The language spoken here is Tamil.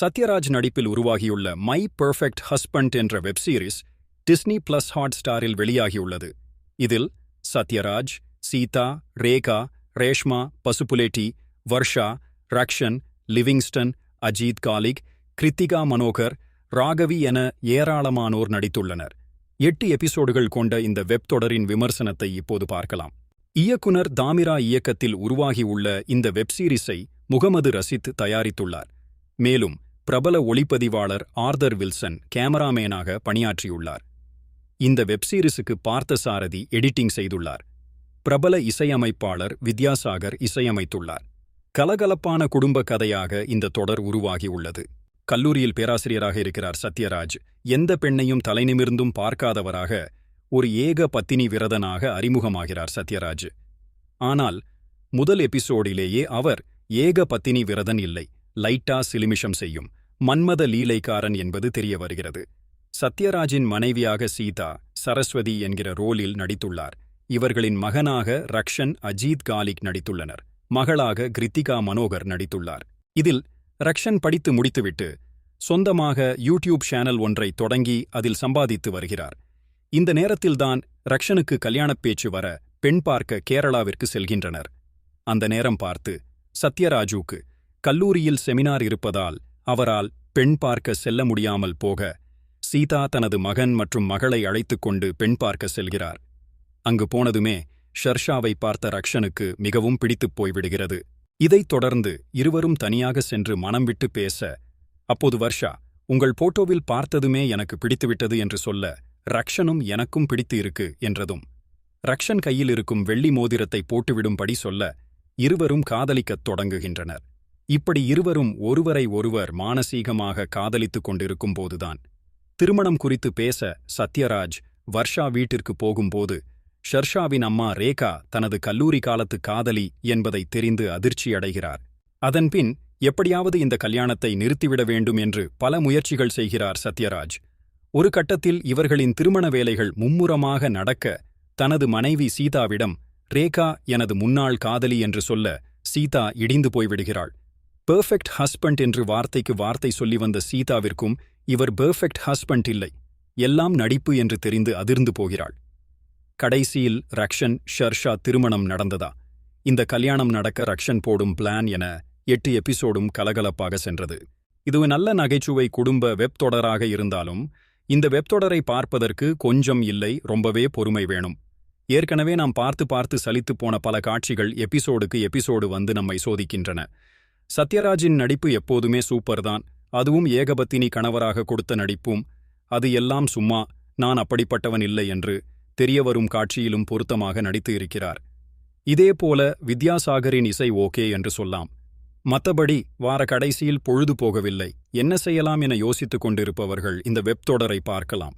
சத்யராஜ் நடிப்பில் உருவாகியுள்ள மை பெர்ஃபெக்ட் ஹஸ்பண்ட் என்ற web series Disney plus Hot ஸ்டாரில் வெளியாகியுள்ளது. இதில் சத்யராஜ் சீதா ரேகா ரேஷ்மா பசுபுலேட்டி வர்ஷா ரக்ஷன் லிவிங்ஸ்டன் அஜீத் காலிக் கிருத்திகா மனோகர் ராகவி என ஏராளமானோர் நடித்துள்ளனர். எட்டு எபிசோடுகள் கொண்ட இந்த வெப் தொடரின் விமர்சனத்தை இப்போது பார்க்கலாம். இயக்குனர் தாமிரா இயக்கத்தில் உருவாகியுள்ள இந்த வெப் சீரிஸை முகமது ரசித் தயாரித்துள்ளார். மேலும் பிரபல ஒளிப்பதிவாளர் ஆர்தர் வில்சன் கேமராமேனாக பணியாற்றியுள்ளார். இந்த வெப்சீரிஸுக்கு பார்த்தசாரதி எடிட்டிங் செய்துள்ளார். பிரபல இசையமைப்பாளர் வித்யாசாகர் இசையமைத்துள்ளார். கலகலப்பான குடும்ப கதையாக இந்த தொடர் உருவாகியுள்ளது. கல்லூரியில் பேராசிரியராக இருக்கிறார் சத்யராஜ். எந்த பெண்ணையும் தலைநிமிர்ந்தும் பார்க்காதவராக ஒரு ஏக பத்தினி விரதனாக அறிமுகமாகிறார் சத்யராஜ். ஆனால் முதல் எபிசோடிலேயே அவர் ஏக பத்தினி விரதன் இல்லை. லைட்டா சிலிமிஷம் செய்யும் மன்மத லீலைக்காரன் என்பது தெரிய வருகிறது சத்யராஜின் மனைவியாக சீதா சரஸ்வதி என்கிற ரோலில் நடித்துள்ளார். இவர்களின் மகனாக ரக்ஷன் அஜீத் காலிக் நடித்துள்ளனர். மகளாக கிருத்திகா மனோகர் நடித்துள்ளார். இதில் ரக்ஷன் படித்து முடித்துவிட்டு சொந்தமாக யூடியூப் சேனல் ஒன்றை தொடங்கி அதில் சம்பாதித்து வருகிறார். இந்த நேரத்தில்தான் ரக்ஷனுக்கு கல்யாணப் பேச்சு வர பெண் பார்க்க கேரளாவிற்கு செல்கின்றனர். அந்த நேரம் பார்த்து சத்யராஜுக்கு கல்லூரியில் செமினார் இருப்பதால் அவரால் பெண் பார்க்க செல்ல முடியாமல் போக சீதா தனது மகன் மற்றும் மகளை அழைத்துக் கொண்டு பெண் பார்க்க செல்கிறார். அங்கு போனதுமே ஷர்ஷாவை பார்த்த ரக்ஷனுக்கு மிகவும் பிடித்துப் போய்விடுகிறது. இதைத் தொடர்ந்து இருவரும் தனியாக சென்று மனம் விட்டு பேச அப்போது வர்ஷா உங்கள் போட்டோவில் பார்த்ததுமே எனக்கு பிடித்துவிட்டது என்று சொல்ல ரக்ஷனும் எனக்கும் பிடித்து இருக்கு என்றதும். ரக்ஷன் கையில் இருக்கும் வெள்ளி மோதிரத்தை போட்டுவிடும்படி சொல்ல இருவரும் காதலிக்கத் தொடங்குகின்றனர். இப்படி இருவரும் ஒருவரை ஒருவர் மானசீகமாக காதலித்துக் கொண்டிருக்கும் போதுதான். திருமணம் குறித்து பேச சத்யராஜ் வர்ஷா வீட்டிற்கு போகும்போது ஷர்ஷாவின் அம்மா ரேகா தனது கல்லூரி காலத்து காதலி என்பதை தெரிந்து அதிர்ச்சியடைகிறார் அதன்பின் எப்படியாவது இந்த கல்யாணத்தை நிறுத்திவிட வேண்டும் என்று பல முயற்சிகள் செய்கிறார் சத்யராஜ். ஒரு கட்டத்தில் இவர்களின் திருமண வேலைகள் மும்முரமாக நடக்க தனது மனைவி சீதாவிடம் ரேகா எனது முன்னாள் காதலி என்று சொல்ல சீதா இடிந்து போய்விடுகிறாள். பெர்ஃபெக்ட் ஹஸ்பண்ட் என்று வார்த்தைக்கு வார்த்தை சொல்லி வந்த சீதாவிற்கும் இவர் பெர்ஃபெக்ட் ஹஸ்பண்ட் இல்லை. எல்லாம் நடிப்பு என்று தெரிந்து அதிர்ந்து போகிறாள். கடைசியில் ரக்ஷன் ஷர்ஷா திருமணம் நடந்ததா? இந்த கல்யாணம் நடக்க ரக்ஷன் போடும் பிளான் என எட்டு எபிசோடும் கலகலப்பாக சென்றது. இது நல்ல நகைச்சுவை குடும்ப வெப் தொடராக இருந்தாலும் இந்த வெப் தொடரை பார்ப்பதற்கு கொஞ்சம் இல்லை ரொம்பவே பொறுமை வேணும். ஏற்கனவே நாம் பார்த்து பார்த்து சலித்துப் போன பல காட்சிகள் எபிசோடுக்கு எபிசோடு வந்து நம்மை சோதிக்கின்றன. சத்யராஜின் நடிப்பு எப்போதுமே சூப்பர்தான். அதுவும் ஏகபத்தினி கணவராக கொடுத்த நடிப்பும். அது எல்லாம் சும்மா நான் அப்படிப்பட்டவன் இல்லை என்று தெரியவரும் காட்சியிலும் பொருத்தமாக நடித்து இருக்கிறார். இதேபோல வித்யாசாகரின் இசை ஓகே என்று சொல்லாம். மத்தபடி வார கடைசியில் பொழுது போகவில்லை. என்ன செய்யலாம் என யோசித்துக் கொண்டிருப்பவர்கள் இந்த வெப் தொடரை பார்க்கலாம்.